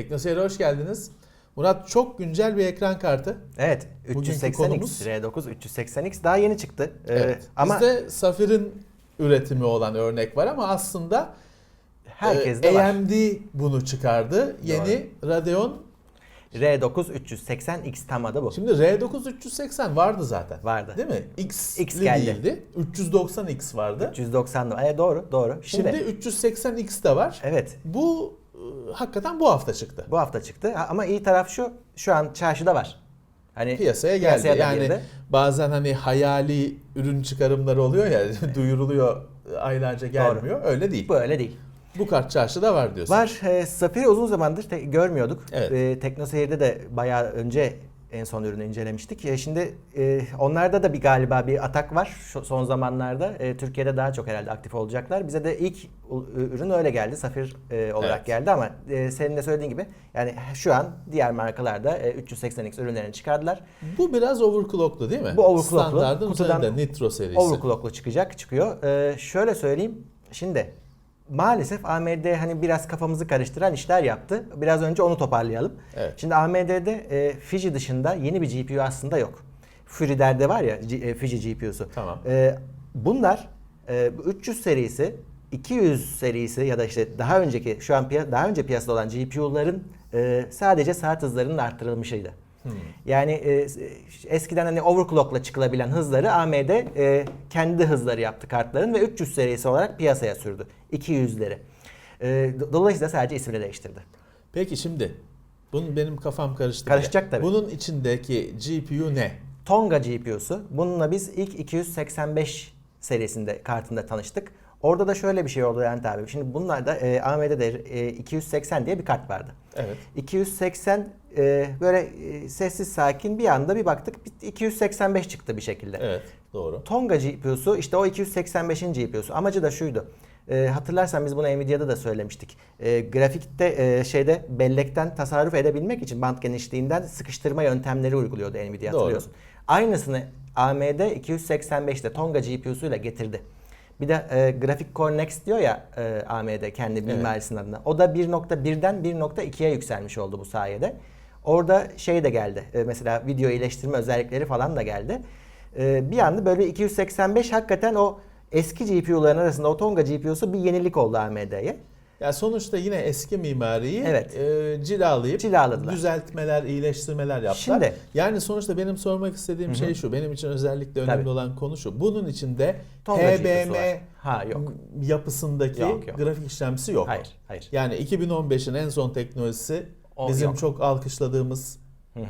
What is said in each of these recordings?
Teknoseyir'e hoş geldiniz. Murat çok güncel bir ekran kartı. Evet, Bugünkü 380X, konumuz- R9 380X daha yeni çıktı. Ee, Evet. ama Bizde Safir'in üretimi olan örnek var ama aslında herkeste e, var. AMD bunu çıkardı. Yeni Radeon. R9 380X tam adı bu. Şimdi R9 380 vardı zaten. Vardı. Değil mi? X, X geldi. değildi. 390X vardı. 390 da. E, doğru, doğru. Şimdi, Şimdi 380X de var. evet, Bu hakikaten bu hafta çıktı. bu hafta çıktı. Ama iyi taraf şu, şu an çarşıda var. Hani piyasaya geldi. piyasaya yani girdi. bazen hani hayali ürün çıkarımları oluyor ya duyuruluyor aylarca gelmiyor. Öyle değil. bu öyle değil. Bu kart çarşıda var diyorsun. Var. E, Safir'i uzun zamandır te- görmüyorduk. Evet. E, Teknoseyir'de de bayağı önce en son ürünü incelemiştik. E, şimdi e, onlarda da bir galiba bir atak var şu son zamanlarda. E, Türkiye'de daha çok herhalde aktif olacaklar. Bize de ilk ürün öyle geldi. Safir e, olarak Evet. geldi ama e, senin de söylediğin gibi yani şu an diğer markalarda e, 380X ürünlerini çıkardılar. Bu biraz overclocklu değil mi? Bu overclocklu. Standardın Kutudan Nitro serisi. Overclocklu çıkacak, çıkıyor. E, şöyle söyleyeyim. Şimdi maalesef AMD hani biraz kafamızı karıştıran işler yaptı. Biraz önce onu toparlayalım. Evet. Şimdi AMD'de e, Fiji dışında yeni bir GPU aslında yok. Fury'lerde var ya G- e, Fiji GPU'su. Tamam. E, bunlar e, bu 300 serisi, 200 serisi ya da işte daha önceki şu an daha önce piyasada olan GPU'ların e, sadece saat hızlarının arttırılmışıydı. Yani e, eskiden hani overclock'la çıkılabilen hızları AMD e, kendi hızları yaptı kartların ve 300 serisi olarak piyasaya sürdü. 200'leri. E, do- dolayısıyla sadece ismini değiştirdi. Peki şimdi bunun benim kafam karıştı. Karışacak tabii. Bunun içindeki GPU ne? Tonga GPU'su. Bununla biz ilk 285 serisinde kartında tanıştık. Orada da şöyle bir şey oldu yani abi. Şimdi bunlarda e, AMD'de e, 280 diye bir kart vardı. Evet. 280 e, böyle e, sessiz sakin bir anda bir baktık bir 285 çıktı bir şekilde. Evet. Doğru. Tonga GPU'su işte o 285'in GPU'su. Amacı da şuydu. E, hatırlarsan biz bunu Nvidia'da da söylemiştik. E, grafikte e, şeyde bellekten tasarruf edebilmek için band genişliğinden sıkıştırma yöntemleri uyguluyordu Nvidia Doğru. hatırlıyorsun. Aynısını AMD 285'te Tonga GPU'suyla getirdi. Bir de e, Graphic Core Next diyor ya e, AMD kendi mimarisinin adına. O da 1.1'den 1.2'ye yükselmiş oldu bu sayede. Orada şey de geldi. E, mesela video iyileştirme özellikleri falan da geldi. E, bir anda böyle 285 hakikaten o eski GPU'ların arasında o Tonga GPU'su bir yenilik oldu AMD'ye. Ya sonuçta yine eski mimariyi Evet. e, cilalayıp Cilaladılar. düzeltmeler, iyileştirmeler yaptılar. Şimdi- yani sonuçta benim sormak istediğim şey şu. Benim için özellikle önemli Tabii. olan konu şu. Bunun içinde GPU'su HBM. Ha, yok. yapısındaki Yok, yok. grafik işlemcisi yok. Hayır, hayır. Yani 2015'in en son teknolojisi O bizim yok. çok alkışladığımız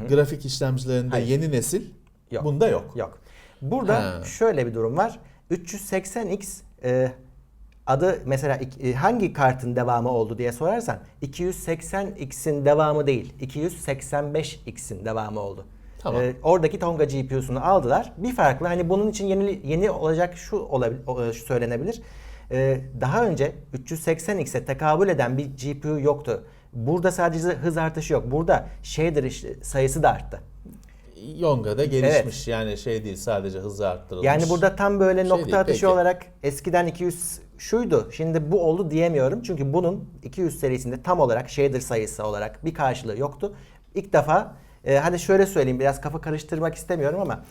grafik işlemcilerinde Hayır. yeni nesil Yok. bunda yok. Yok. Burada Ha. şöyle bir durum var. 380X e, adı mesela e, hangi kartın devamı oldu diye sorarsan 280X'in devamı değil. 285X'in devamı oldu. Tamam. E, oradaki Tonga GPU'sunu aldılar. Bir farklı hani bunun için yeni yeni olacak şu olabilir o- şu söylenebilir. E, daha önce 380X'e tekabül eden bir GPU yoktu. Burada sadece hız artışı yok. Burada shader sayısı da arttı. Yonga'da gelişmiş yani şey değil sadece hızı arttırılmış. Yani burada tam böyle Şey nokta değil, atışı peki. olarak eskiden 200 şuydu. Şimdi bu oldu diyemiyorum. Çünkü bunun 200 serisinde tam olarak shader sayısı olarak bir karşılığı yoktu. İlk defa e, hadi şöyle söyleyeyim biraz kafa karıştırmak istemiyorum ama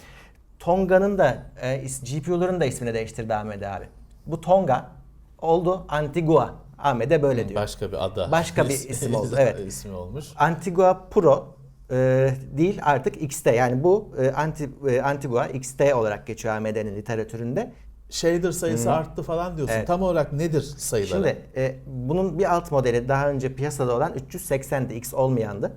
Tonga'nın da e, GPU'ların da ismini değiştirdi AMD abi. Bu Tonga oldu Antigua. AMD böyle diyor. başka bir ada. Başka bir isim oldu, evet. ismi olmuş. Antigua Pro e, değil artık XT yani bu e, anti, e, Antigua XT olarak geçiyor AMD'nin literatüründe. Shader sayısı arttı falan diyorsun. Evet. Tam olarak nedir sayıları? Şimdi e, bunun bir alt modeli daha önce piyasada olan 380'di X olmayandı.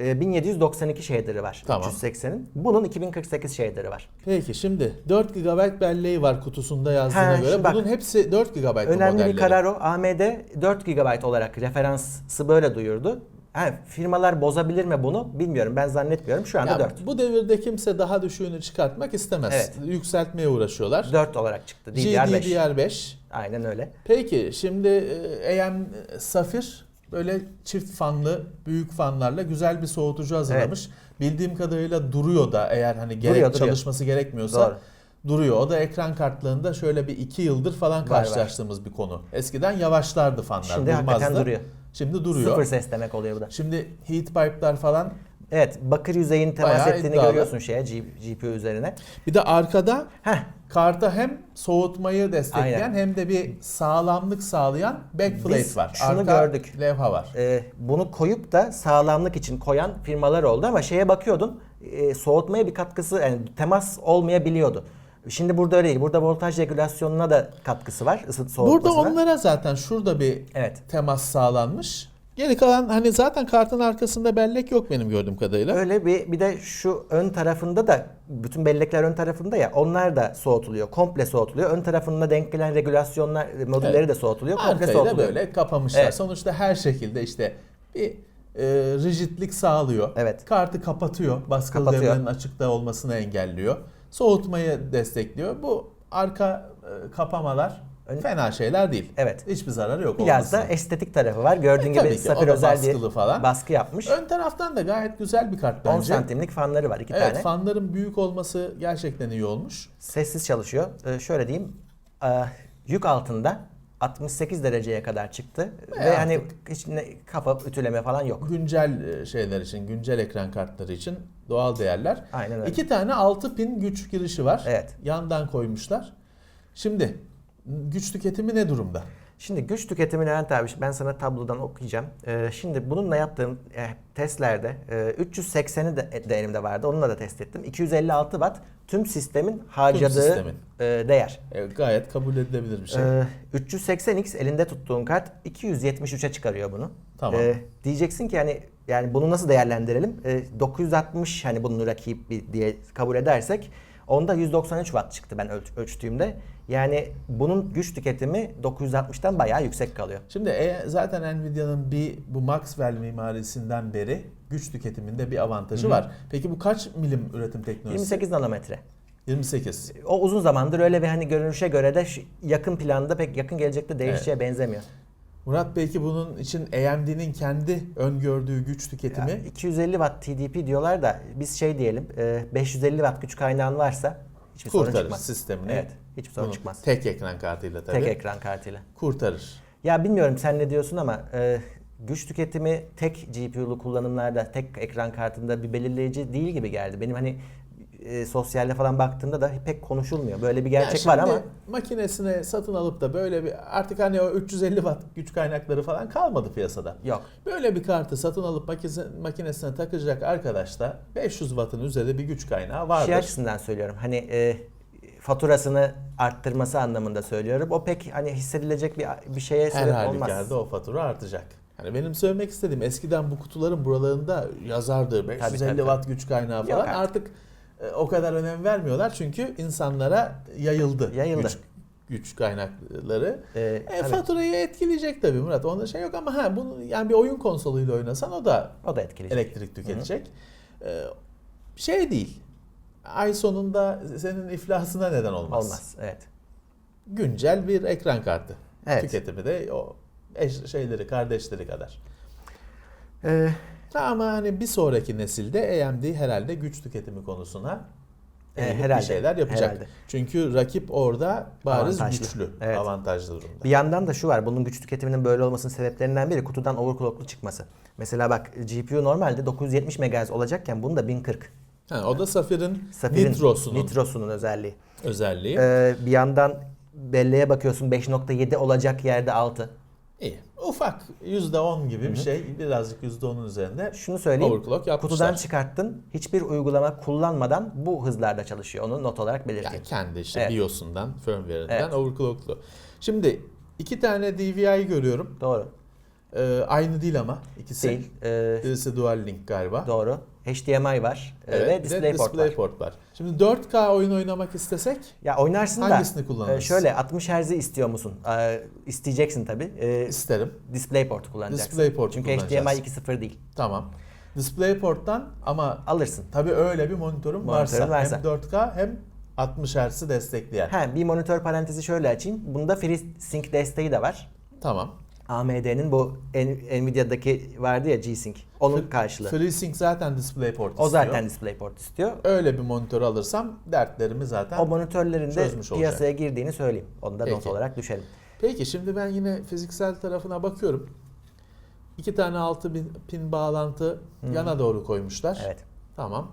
E, 1792 shader'ı var Tamam. 380'in. Bunun 2048 shader'ı var. Peki şimdi 4 GB belleği var kutusunda yazdığına Ha, göre. bak. Bunun hepsi 4 GB Önemli modelleri? bir karar o. AMD 4 GB olarak referansı böyle duyurdu. Ha, firmalar bozabilir mi bunu bilmiyorum. Ben zannetmiyorum. Şu anda Ya 4. Bu devirde kimse daha düşüğünü çıkartmak istemez. Evet. Yükseltmeye uğraşıyorlar. 4 olarak çıktı. DDR5. GDDR5. Aynen öyle. Peki şimdi e, AM Safir böyle çift fanlı, büyük fanlarla güzel bir soğutucu hazırlamış. Bildiğim kadarıyla duruyor da eğer hani gerek Duruyor, duruyor. çalışması gerekmiyorsa Doğru. duruyor. O da ekran kartlarında şöyle bir iki yıldır falan var. karşılaştığımız bir konu. Eskiden yavaşlardı fanlar, Şimdi durmazdı. hakikaten duruyor. Şimdi duruyor. Sıfır ses demek oluyor bu da. Şimdi heat pipe'lar falan Evet bakır yüzeyin temas Bayağı ettiğini iddialı. görüyorsun şeye GPU üzerine. bir de arkada Heh karta hem soğutmayı destekleyen Aynen. hem de bir sağlamlık sağlayan backplate Biz var. şunu Arka gördük. levha var. e, bunu koyup da sağlamlık için koyan firmalar oldu ama şeye bakıyordun e, soğutmaya bir katkısı yani temas olmayabiliyordu. Şimdi burada öyle değil. Burada voltaj regülasyonuna da katkısı var. Burada soğutmasına. onlara zaten şurada bir Evet. temas sağlanmış. Geri kalan hani zaten kartın arkasında bellek yok benim gördüğüm kadarıyla. Öyle bir bir de şu ön tarafında da bütün bellekler ön tarafında ya onlar da soğutuluyor. Komple soğutuluyor. Ön tarafında denk gelen regülasyonlar modülleri Evet. de soğutuluyor. Komple Arkayı da soğutuluyor. böyle kapamışlar. Evet. Sonuçta her şekilde işte bir e, rigidlik sağlıyor. Evet. Kartı kapatıyor. Baskılı Kapatıyor. devrenin açıkta olmasını engelliyor. Soğutmayı destekliyor. Bu arka e, kapamalar fena şeyler değil. Evet. Hiçbir zararı yok Biraz olmasına. da estetik tarafı var. Gördüğün E, gibi Safir özel bir falan. baskı yapmış. Ön taraftan da gayet güzel bir kart 10 bence. santimlik fanları var iki Evet, tane. fanların büyük olması gerçekten iyi olmuş. Sessiz çalışıyor. Ee, şöyle diyeyim. e, yük altında 68 dereceye kadar çıktı. E, Ve hani hiç ne, kafa ütüleme falan yok. Güncel e, şeyler için, güncel ekran kartları için doğal değerler. Aynen öyle. İki tane 6 pin güç girişi var. Evet. Yandan koymuşlar. Şimdi güç tüketimi ne durumda? Şimdi güç tüketimi Levent abi ben sana tablodan okuyacağım. Ee, şimdi bununla yaptığım e, testlerde e, 380'i de, de elimde vardı. Onunla da test ettim. 256 watt tüm sistemin harcadığı sistemin. e, değer. E, gayet kabul edilebilir bir şey. Ee, 380x elinde tuttuğun kart 273'e çıkarıyor bunu. Tamam. Ee, diyeceksin ki hani yani bunu nasıl değerlendirelim? Ee, 960 hani bunun rakibi diye kabul edersek onda 193 watt çıktı ben ölç- ölçtüğümde. Yani bunun güç tüketimi 960'tan bayağı yüksek kalıyor. Şimdi e, zaten Nvidia'nın bir bu Maxwell mimarisinden beri güç tüketiminde bir avantajı var. Peki bu kaç milim üretim teknolojisi? 28 nanometre. 28. O uzun zamandır öyle ve hani görünüşe göre de yakın planda pek yakın gelecekte değişeceğe benzemiyor. Murat belki bunun için AMD'nin kendi öngördüğü güç tüketimi 250 watt TDP diyorlar da biz şey diyelim e, 550 watt güç kaynağın varsa hiçbir sorun kurtarır çıkmaz. sistemini. Evet, hiçbir sorun çıkmaz. Tek ekran kartıyla tabii. Tek ekran kartıyla. kurtarır. Ya bilmiyorum sen ne diyorsun ama e, güç tüketimi tek GPU'lu kullanımlarda tek ekran kartında bir belirleyici değil gibi geldi. Benim hani e, sosyalde falan baktığımda da pek konuşulmuyor. Böyle bir gerçek var ama makinesine satın alıp da böyle bir artık hani o 350 watt güç kaynakları falan kalmadı piyasada. yok. Böyle bir kartı satın alıp makine- makinesine takacak arkadaş da 500 wattın üzerinde bir güç kaynağı vardır. Şey açısından söylüyorum. Hani e, faturasını arttırması anlamında söylüyorum. O pek hani hissedilecek bir bir şeye Her sebep olmaz. halükarda o fatura artacak. Hani benim söylemek istediğim eskiden bu kutuların buralarında yazardı 550 tabii, watt güç kaynağı falan. artık. artık o kadar önem vermiyorlar çünkü insanlara yayıldı, Yayıldı. güç güç kaynakları. E, E, faturayı etkileyecek tabii Murat. Onda şey yok ama ha bunu yani bir oyun konsoluyla oynasan o da o da etkileyecek. elektrik tüketecek. E, şey değil. Ay sonunda senin iflasına neden olmaz. Olmaz. Evet. Güncel bir ekran kartı. Evet. Tüketimi de o eş şeyleri, kardeşleri kadar. Ee, Ama hani bir sonraki nesilde AMD herhalde güç tüketimi konusuna E, herhalde, bir şeyler yapacak. herhalde. Çünkü rakip orada bariz Avantajlı. güçlü, Evet. avantajlı durumda. Bir yandan da şu var. Bunun güç tüketiminin böyle olmasının sebeplerinden biri kutudan overclocklu çıkması. Mesela bak GPU normalde 970 MHz olacakken bunun da 1040. Ha, o da Safir'in Safir'in Nitro'sunun Nitro'sunun özelliği. özelliği. Ee, bir yandan belleğe bakıyorsun 5.7 olacak yerde 6. İyi. Ufak %10 gibi bir şey. Birazcık %10'un üzerinde Şunu söyleyeyim. overclock yapmışlar. Kutudan çıkarttın. Hiçbir uygulama kullanmadan bu hızlarda çalışıyor. Onu not olarak belirteyim. Yani kendi işte Evet. BIOS'undan, firmware'inden Evet. overclocklu. Şimdi iki tane DVI görüyorum. Doğru. Ee, aynı değil ama ikisi. Değil. Ee, Birisi dual link galiba. doğru. HDMI var ee, Evet, ve DisplayPort var. DisplayPort var. Şimdi 4K oyun oynamak istesek Ya oynarsın Hangisini da e, şöyle 60 Hz'i istiyor musun? Ee, isteyeceksin tabii. Ee, isterim. DisplayPort kullanacaksın. DisplayPort Çünkü. HDMI 2.0 değil. Tamam. DisplayPort'tan ama Alırsın. tabii öyle bir monitörüm Monitörün varsa, varsa. hem 4K hem 60 Hz'i destekleyen. Ha, bir monitör parantezi şöyle açayım. Bunda FreeSync desteği de var. Tamam. AMD'nin bu Nvidia'daki vardı ya G-Sync. Onun karşılığı. FreeSync zaten DisplayPort istiyor. O zaten DisplayPort istiyor. Öyle bir monitör alırsam dertlerimi zaten O monitörlerin de çözmüş olacak. piyasaya girdiğini söyleyeyim. Onu da not Peki. olarak düşelim. Peki şimdi ben yine fiziksel tarafına bakıyorum. İki tane 6 pin bağlantı yana doğru koymuşlar. Evet. Tamam.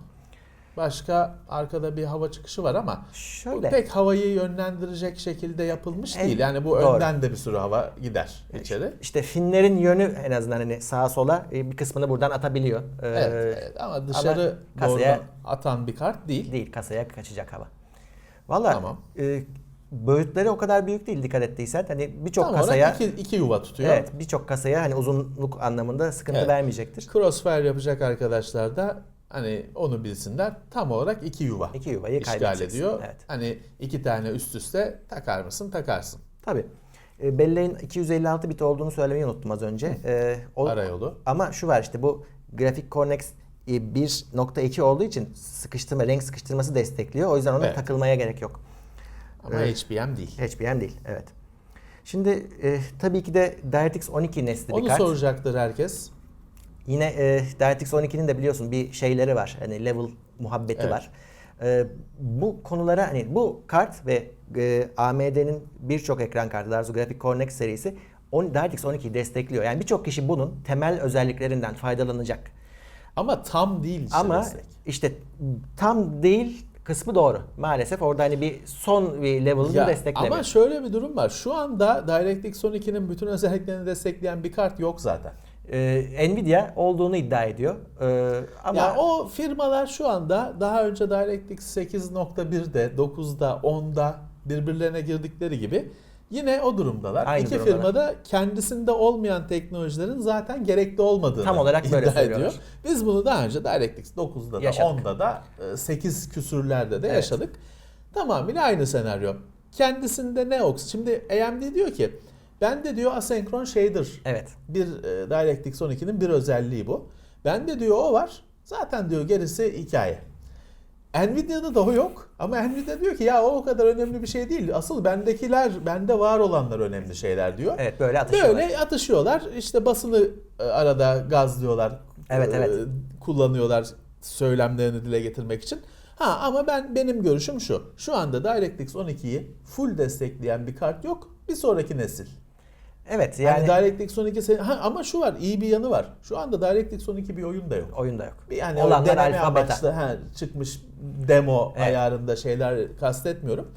Başka arkada bir hava çıkışı var ama bu Şöyle. pek havayı yönlendirecek şekilde yapılmış Evet, değil. Yani bu doğru. önden de bir sürü hava gider içeri. İşte finlerin yönü en azından hani sağa sola e, bir kısmını buradan atabiliyor. Ee, Evet, evet. ama dışarı ama kasaya- doğru atan bir kart değil. Değil kasaya kaçacak hava. Valla Tamam. e, boyutları o kadar büyük değil dikkat ettiysen. Hani birçok Tam kasaya iki, iki yuva tutuyor. evet birçok kasaya hani uzunluk anlamında sıkıntı Evet. vermeyecektir. Crossfire yapacak arkadaşlar da hani onu bilsinler. Tam olarak iki yuva İki yuvayı işgal ediyor. Evet. Hani iki tane üst üste takar mısın? Takarsın. Tabii. E, Bellek'in 256 bit olduğunu söylemeyi unuttum az önce. E, o- Arayolu. Ama şu var işte bu grafik Cornex e, 1.2 olduğu için sıkıştırma, renk sıkıştırması destekliyor. O yüzden ona Evet. takılmaya gerek yok. Ama Evet. HBM değil. HBM değil, evet. Şimdi e, tabii ki de DirectX 12 nesli bir Onu kart. soracaktır herkes. Yine e, DirectX 12'nin de biliyorsun bir şeyleri var. Hani level muhabbeti Evet. var. E, bu konulara hani bu kart ve e, AMD'nin birçok ekran kartı, daha Graphic Cornex serisi on, DirectX 12'yi destekliyor. Yani birçok kişi bunun temel özelliklerinden faydalanacak. Ama tam değil işte Ama destek. işte tam değil kısmı doğru. Maalesef orada hani bir son bir level'ını desteklemiyor. ama şöyle bir durum var. Şu anda DirectX 12'nin bütün özelliklerini destekleyen bir kart yok zaten. Ee, Nvidia olduğunu iddia ediyor. Ee, ama Ya o firmalar şu anda daha önce DirectX 8.1'de, 9'da, 10'da birbirlerine girdikleri gibi yine o durumdalar. Aynı İki durumdalar. firma da kendisinde olmayan teknolojilerin zaten gerekli olmadığını Tam olarak böyle iddia ediyor. Biz bunu daha önce DirectX 9'da da Yaşadık. 10'da da 8 küsürlerde de Evet. yaşadık. Tamamıyla aynı senaryo. Kendisinde ne oks? Şimdi AMD diyor ki ben de diyor asenkron shader evet. bir e, DirectX 12'nin bir özelliği bu. Bende diyor o var. Zaten diyor gerisi hikaye. Nvidia'da da o yok. Ama Nvidia diyor ki ya o o kadar önemli bir şey değil. Asıl bendekiler, bende var olanlar önemli şeyler diyor. Evet böyle atışıyorlar. Böyle atışıyorlar. İşte basını e, arada gazlıyorlar. Evet, e, evet. Kullanıyorlar söylemlerini dile getirmek için. Ha ama ben benim görüşüm şu. Şu anda DirectX 12'yi full destekleyen bir kart yok. Bir sonraki nesil. Evet Yani, yani DirectX 12 se- ha, ama şu var iyi bir yanı var. Şu anda DirectX 12 bir oyun da yok. oyunda yok. Bir yani Olanlar deneme alfa, beta. ha, çıkmış demo Evet. ayarında şeyler kastetmiyorum.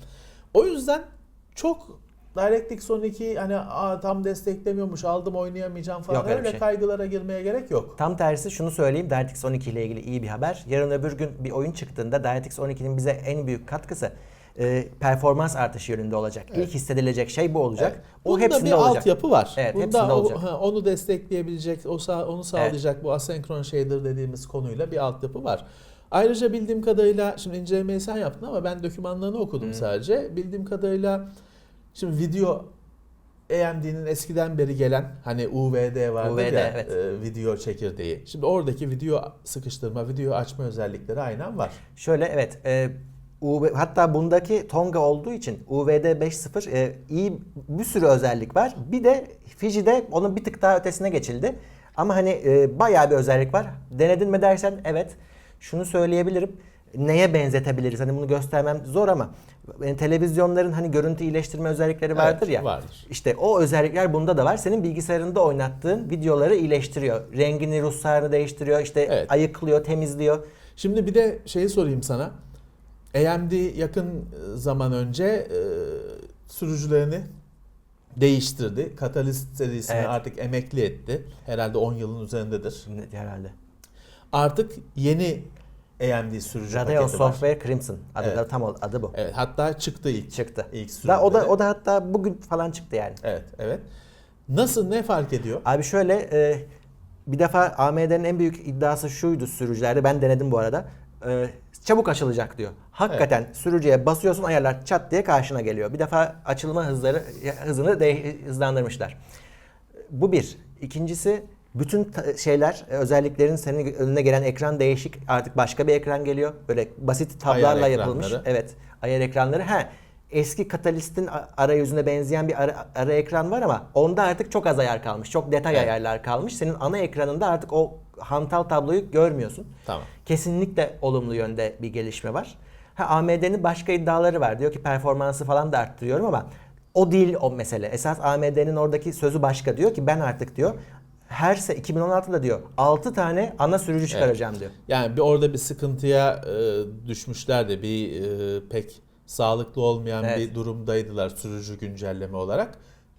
O yüzden çok DirectX 12 hani Aa, tam desteklemiyormuş aldım oynayamayacağım falan Yok öyle öyle şey. kaygılara girmeye gerek yok. Tam tersi şunu söyleyeyim DirectX 12 ile ilgili iyi bir haber. Yarın öbür gün bir oyun çıktığında DirectX 12'nin bize en büyük katkısı e, performans artışı yönünde olacak. İlk hissedilecek şey bu olacak. Evet. O Bunda hepsinde bir olacak. altyapı var. Evet, Bunda hepsinde o- olacak. ha, onu destekleyebilecek, o sağ, onu sağlayacak bu asenkron shader dediğimiz konuyla bir altyapı var. Ayrıca bildiğim kadarıyla şimdi incelemeyi sen yaptın ama ben dokümanlarını okudum sadece. Bildiğim kadarıyla şimdi video AMD'nin eskiden beri gelen hani UVD vardır UVD, ya evet. e, video çekirdeği. Şimdi oradaki video sıkıştırma, video açma özellikleri aynen var. Şöyle evet. E, UV, hatta bundaki Tonga olduğu için UVD 5.0 e, iyi bir sürü özellik var. Bir de Fiji'de onun bir tık daha ötesine geçildi. Ama hani e, bayağı bir özellik var. Denedin mi dersen evet. Şunu söyleyebilirim. Neye benzetebiliriz? Hani bunu göstermem zor ama yani televizyonların hani görüntü iyileştirme özellikleri vardır Evet, ya. vardır. İşte o özellikler bunda da var. Senin bilgisayarında oynattığın videoları iyileştiriyor. Rengini, ruhsarını değiştiriyor. işte Evet. ayıklıyor, temizliyor. Şimdi bir de şeyi sorayım sana. AMD yakın zaman önce e, sürücülerini değiştirdi. Catalyst serisini Evet. artık emekli etti. Herhalde 10 yılın üzerindedir. Herhalde. Artık yeni AMD sürücü Radeon paketi var. Software Crimson. Adı Evet. da tam adı bu. Evet, hatta çıktı ilk. Çıktı. İlk Da, o da o da hatta bugün falan çıktı yani. Evet, evet. Nasıl ne fark ediyor? Abi şöyle e, bir defa AMD'nin en büyük iddiası şuydu sürücülerde. Ben denedim bu arada. E, çabuk açılacak diyor. Hakikaten sürücüye basıyorsun ayarlar çat diye karşına geliyor. Bir defa açılma hızları hızını de, hızlandırmışlar. Bu bir. İkincisi bütün şeyler, özelliklerin senin önüne gelen ekran değişik. Artık başka bir ekran geliyor. Böyle basit tablarla Ayar yapılmış. ekranları. Evet. Ayar ekranları. Ha eski Catalyst'in a- arayüzüne benzeyen bir ara, ara ekran var ama onda artık çok az ayar kalmış. Çok detay Evet. ayarlar kalmış. Senin ana ekranında artık o hantal tabloyu görmüyorsun. Tamam. Kesinlikle olumlu yönde bir gelişme var. Ha AMD'nin başka iddiaları var. Diyor ki performansı falan da arttırıyorum ama o değil o mesele. Esas AMD'nin oradaki sözü başka. Diyor ki ben artık diyor Her se 2016'da diyor 6 tane ana sürücü çıkaracağım diyor. Yani bir orada bir sıkıntıya e, düşmüşler de bir e, pek sağlıklı olmayan Evet. bir durumdaydılar sürücü güncelleme olarak.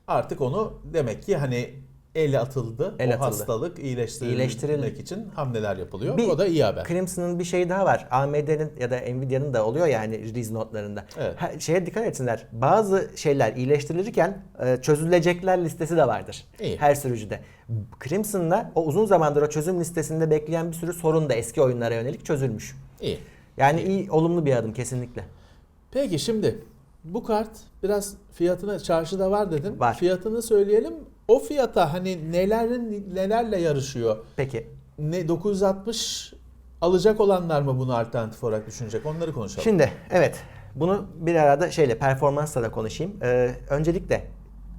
Artık onu demek ki hani el atıldı. El o atıldı. hastalık iyileştirilmek için hamleler yapılıyor. Bir o da iyi haber. Crimson'ın bir şeyi daha var. AMD'nin ya da Nvidia'nın da oluyor yani release notlarında. Evet. Ha, şeye dikkat etsinler. Bazı şeyler iyileştirilirken e, çözülecekler listesi de vardır. İyi. Her sürücüde. Crimson'la o uzun zamandır o çözüm listesinde bekleyen bir sürü sorun da eski oyunlara yönelik çözülmüş. İyi. Yani iyi, olumlu bir adım kesinlikle. Peki şimdi bu kart biraz fiyatına çarşıda var dedin. Var. Fiyatını söyleyelim. O fiyata hani nelerin nelerle yarışıyor? Peki. Ne 960 alacak olanlar mı bunu alternatif olarak düşünecek? Onları konuşalım. Şimdi evet bunu bir arada şeyle performansla da konuşayım. Ee, öncelikle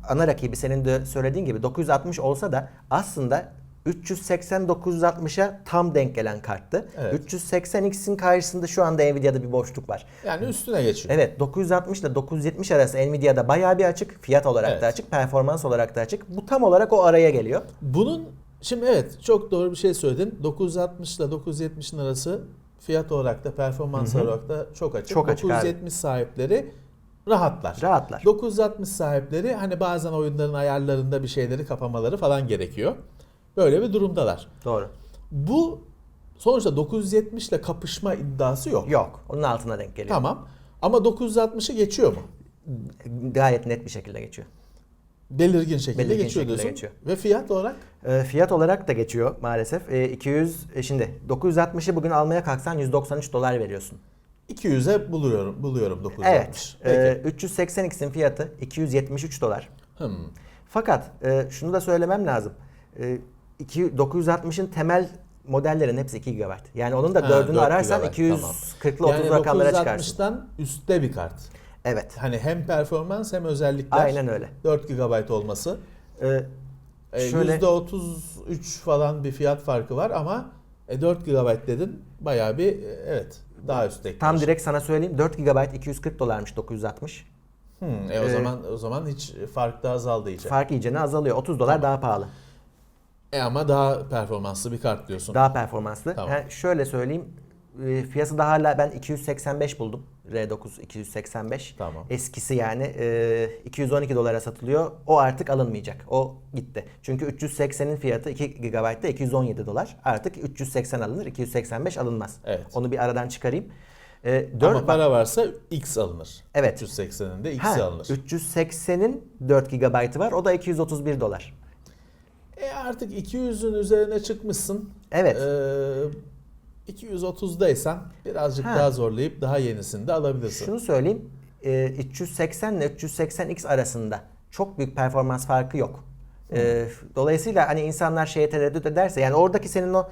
ana rakibi senin de söylediğin gibi 960 olsa da aslında 380-960'a tam denk gelen karttı. Evet. 380X'in karşısında şu anda Nvidia'da bir boşluk var. yani üstüne geçiyor. Evet 960 ile 970 arası Nvidia'da bayağı bir açık. Fiyat olarak Evet. da açık, performans olarak da açık. Bu tam olarak o araya geliyor. Bunun şimdi evet çok doğru bir şey söyledin. 960 ile 970'in arası fiyat olarak da performans olarak da çok açık. Çok açık abi. 970 sahipleri rahatlar. Rahatlar. 960 sahipleri hani bazen oyunların ayarlarında bir şeyleri kapamaları falan gerekiyor. Böyle bir durumdalar. Doğru. Bu sonuçta 970 ile kapışma iddiası yok. Yok. Onun altına denk geliyor. Tamam. Ama 960'ı geçiyor mu? Gayet net bir şekilde geçiyor. Belirgin şekilde Belirgin geçiyor şekilde diyorsun. geçiyor. Ve fiyat olarak E, fiyat olarak da geçiyor maalesef. E, 200 e, şimdi 960'ı bugün almaya kalksan 193 dolar veriyorsun. 200'e buluyorum buluyorum 960. Evet. E, 380X'in fiyatı 273 dolar. Hmm. Fakat e, şunu da söylemem lazım. E, 960'ın temel modellerin hepsi 2 GB. Yani onun da Ha, 4'ünü 4 ararsan GB, 240'lı 30 yani rakamlara çıkarsın. 960'tan üstte bir kart. Evet. Hani hem performans hem özellikler. Aynen öyle. 4 GB olması. E, E, Şöyle- %33 falan bir fiyat farkı var ama e, 4 GB dedin. Bayağı bir e, evet daha üstte. tam direkt sana söyleyeyim 4 GB 240 dolarmış 960. Hmm, e, o e, zaman o zaman hiç fark da azaldı iyice. Fark iyicene azalıyor. 30 dolar daha pahalı. E ama daha performanslı bir kart diyorsun. Daha performanslı. Tamam. Ha, şöyle söyleyeyim. E, Fiyatı da hala ben 285 buldum. R9 285. Tamam. Eskisi yani e, 212 dolara satılıyor. O artık alınmayacak. O gitti. Çünkü 380'in fiyatı 2 GB'da 217 dolar. Artık 380 alınır. 285 alınmaz. Evet. Onu bir aradan çıkarayım. E, Ama 4, para varsa X alınır. Evet. 380'in de X ha, alınır. 380'in 4 GB var. O da 231 dolar. E artık 200'ün üzerine çıkmışsın. Evet. Ee, 230'daysan birazcık Ha. daha zorlayıp daha yenisini de alabilirsin. Şunu söyleyeyim. E, 380 ile 380X arasında çok büyük performans farkı yok. E, dolayısıyla hani insanlar şeye tereddüt ederse yani oradaki senin o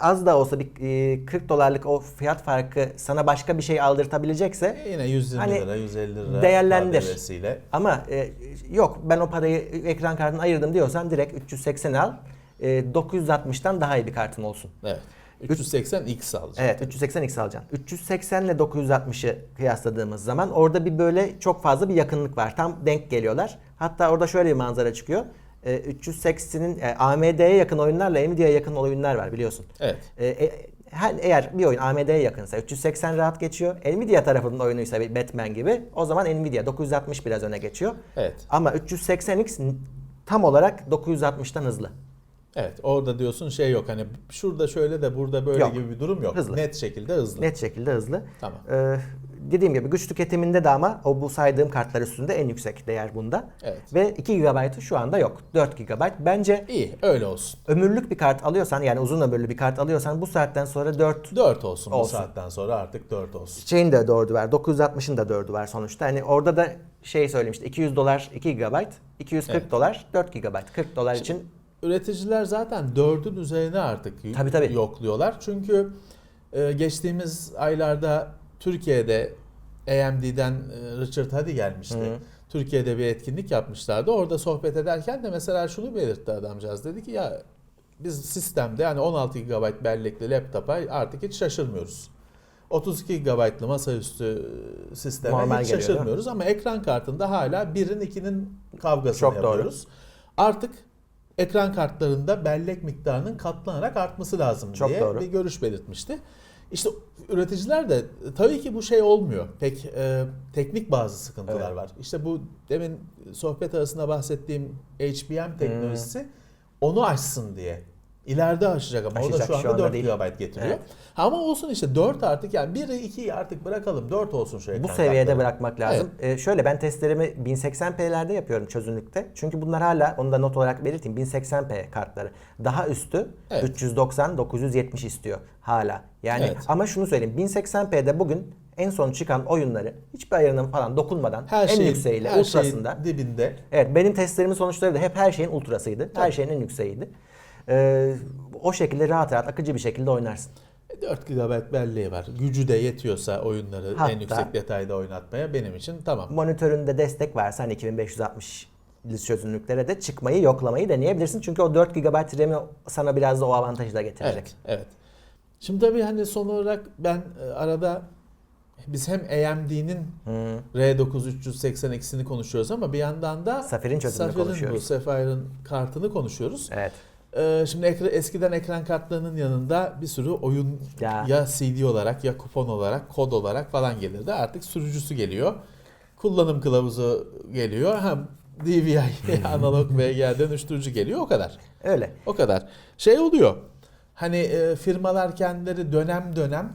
az da olsa bir e, 40 dolarlık o fiyat farkı sana başka bir şey aldırtabilecekse E yine 120 Hani lira, 150 lira değerlendir. Ama e, yok ben o parayı ekran kartına ayırdım diyorsan direkt 380 al. E, 960'tan daha iyi bir kartın olsun. Evet. 380 X alacaksın. Evet 380x alacaksın. 380 ile 960'ı kıyasladığımız zaman orada bir böyle çok fazla bir yakınlık var. Tam denk geliyorlar. Hatta orada şöyle bir manzara çıkıyor. Ee, 380'in e, AMD'ye yakın oyunlarla Nvidia'ya yakın oyunlar var biliyorsun. Evet. E, her- eğer bir oyun AMD'ye yakınsa 380 rahat geçiyor. Nvidia tarafının oyunuysa bir Batman gibi o zaman Nvidia 960 biraz öne geçiyor. Evet. Ama 380x tam olarak 960'tan hızlı. Evet. Orada diyorsun şey yok hani şurada şöyle de burada böyle Yok. gibi bir durum yok. Hızlı. Net şekilde hızlı. Net şekilde hızlı. Tamam. Ee, dediğim gibi güç tüketiminde de ama o bu saydığım kartlar üstünde en yüksek değer bunda. Evet. Ve 2 GB'ı şu anda yok. 4 GB. Bence İyi öyle olsun. ömürlük bir kart alıyorsan yani uzun ömürlü bir kart alıyorsan bu saatten sonra 4 4 olsun, bu Olsun. saatten sonra artık 4 olsun. şeyin de 4'ü var. 960'ın da 4'ü var sonuçta. Hani orada da şey söylemişti. 200 dolar 2 GB, 240 Evet. dolar 4 GB. 40 dolar için Üreticiler zaten 4'ün üzerine artık y- Tabii, tabii. yokluyorlar. Çünkü e, geçtiğimiz aylarda Türkiye'de AMD'den e, Richard Hadi gelmişti. Hı. Türkiye'de bir etkinlik yapmışlardı. Orada sohbet ederken de mesela şunu belirtti adamcağız. Dedi ki ya biz sistemde yani 16 GB bellekli laptopa artık hiç şaşırmıyoruz. 32 GB'lı masaüstü sisteme Normal hiç geliyor, şaşırmıyoruz ama ekran kartında hala 1'in 2'nin kavgasını Çok doğru. yapıyoruz. Artık ekran kartlarında bellek miktarının katlanarak artması lazım Çok diye doğru. bir görüş belirtmişti. İşte üreticiler de tabii ki bu şey olmuyor. Pek e, teknik bazı sıkıntılar Evet. var. İşte bu demin sohbet arasında bahsettiğim HBM teknolojisi onu aşsın diye. İleride aşacak ama o da Aşacak, şu şu anda anda 4 değil. GB getiriyor. Evet. Ama olsun işte 4 artık yani 1'i 2'yi artık bırakalım 4 olsun şu Bu seviyede kartları. bırakmak lazım. Ee, şöyle ben testlerimi 1080p'lerde yapıyorum çözünürlükte. Çünkü bunlar hala onu da not olarak belirteyim 1080p kartları. Daha üstü Evet. 390 970 istiyor hala. Yani Evet. ama şunu söyleyeyim 1080p'de bugün en son çıkan oyunları hiçbir ayarına falan dokunmadan her en şeyin, yükseğiyle her ultrasında. şeyin dibinde. Evet benim testlerimin sonuçları da hep her şeyin ultrasıydı. Her Tabii. şeyin en yükseğiydi. Ee, o şekilde rahat rahat akıcı bir şekilde oynarsın. 4 GB belleği var. Gücü de yetiyorsa oyunları Hatta- en yüksek detayda oynatmaya benim için tamam. monitöründe destek varsa hani 2560 çözünürlüklere de çıkmayı yoklamayı deneyebilirsin. Çünkü o 4 GB RAM'i sana biraz da o avantajı da getirecek. Evet, evet. Şimdi tabii hani son olarak ben e, arada biz hem AMD'nin Hı. R9 380X'ini konuşuyoruz ama bir yandan da Safir'in çözünürlüğünü Safir'in konuşuyoruz. bu kartını konuşuyoruz. Evet. Ee, şimdi ekra- eskiden ekran kartlarının yanında bir sürü oyun Ya. ya. CD olarak ya kupon olarak kod olarak falan gelirdi. Artık sürücüsü geliyor. Kullanım kılavuzu geliyor. Ha DVI analog VGA dönüştürücü geliyor o kadar. Öyle. O kadar. Şey oluyor. Hani e, firmalar kendileri dönem dönem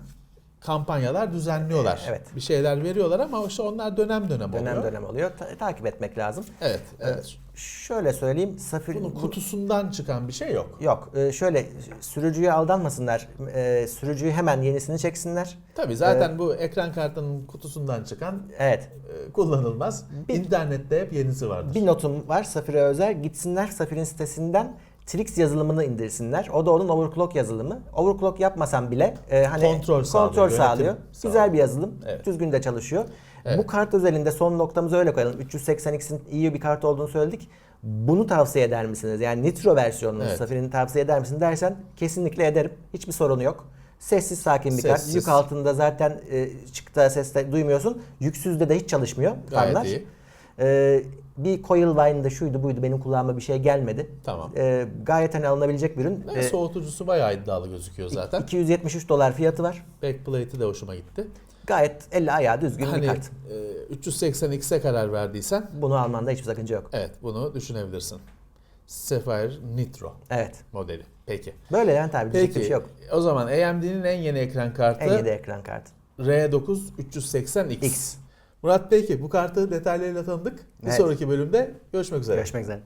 kampanyalar düzenliyorlar. Evet. Bir şeyler veriyorlar ama işte onlar dönem dönem, Dönem oluyor. dönem oluyor. Ta- takip etmek lazım. Evet, evet. Şöyle söyleyeyim. Safir Bunun bu- kutusundan çıkan bir şey yok. Yok. Ee, şöyle sürücüye aldanmasınlar. Ee, sürücüyü hemen yenisini çeksinler. Tabii zaten bu ekran kartının kutusundan çıkan Evet. e, kullanılmaz. Bir- İnternette hep yenisi vardır. Bir notum var Safir'e özel. Gitsinler Safir'in sitesinden Trix yazılımını indirsinler. O da onun overclock yazılımı. Overclock yapmasam bile e, hani Kontrol sağlıyor, kontrol sağlıyor. sağlıyor. Güzel bir yazılım. Evet. Düzgün de çalışıyor. Evet. Bu kart özelinde son noktamızı öyle koyalım. 380X'in iyi bir kart olduğunu söyledik. Bunu tavsiye eder misiniz? Yani Nitro versiyonunu Evet. Safir'in tavsiye eder misin dersen kesinlikle ederim. Hiçbir sorunu yok. Sessiz sakin bir kart. Yük altında zaten e, çıktığı seste duymuyorsun. Yüksüzde de hiç çalışmıyor Gayet fanlar. iyi. Ee, bir coil wine'da şuydu buydu benim kulağıma bir şey gelmedi. Tamam. Ee, gayet hani alınabilecek bir ürün. Ve Ee, soğutucusu bayağı iddialı gözüküyor zaten. 273 dolar fiyatı var. Backplate'i de hoşuma gitti. Gayet elle ayağı düzgün Hani bir kart. e, 380X'e karar verdiysen Bunu almanda hiçbir sakınca yok. evet bunu düşünebilirsin. Sapphire Nitro Evet. modeli. Peki. Böyle tabii diyecek bir şey yok. o zaman AMD'nin en yeni ekran kartı En yedi ekran kartı. R9 380X. X. Murat peki bu kartı detaylarıyla tanıdık. Bir Evet. sonraki bölümde görüşmek üzere. Görüşmek üzere.